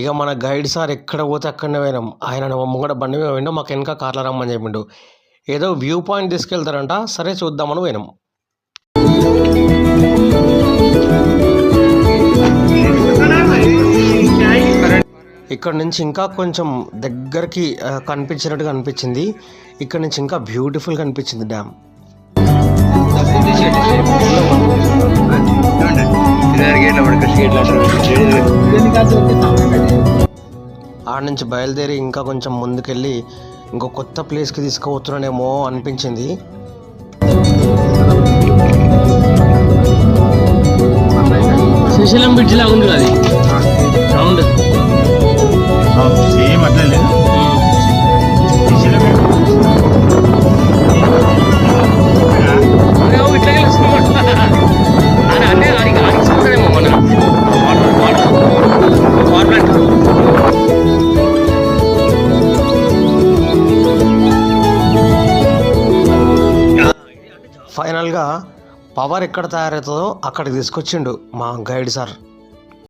ఇక మన guide sir ఎక్కడ పోతే అక్కడనే పోయినాం. ఆయన ముంగడ బండి మీద పోయిండు మాకు వెనక కార్లో రమ్మని చెప్పిండు. ఏదో వ్యూ పాయింట్ తీసుకెళ్తారంట సరే చూద్దామని పోయినాం. ఇక్కడ నుంచి ఇంకా కొంచెం దగ్గరికి కనిపించినట్టుగా అనిపించింది. ఇక్కడ నుంచి ఇంకా బ్యూటిఫుల్ కనిపించింది డ్యామ్. ఆడ నుంచి బయలుదేరి ఇంకా కొంచెం ముందుకెళ్ళి ఇంకో కొత్త ప్లేస్కి తీసుకుపోతున్నానేమో అనిపించింది. శ్రీశైలం బ్రిడ్జ్ లాగా ఉంది అది? ఫైనల్గా పవర్ ఎక్కడ తయారవుతుందో అక్కడికి తీసుకొచ్చిండు మా గైడ్ సార్.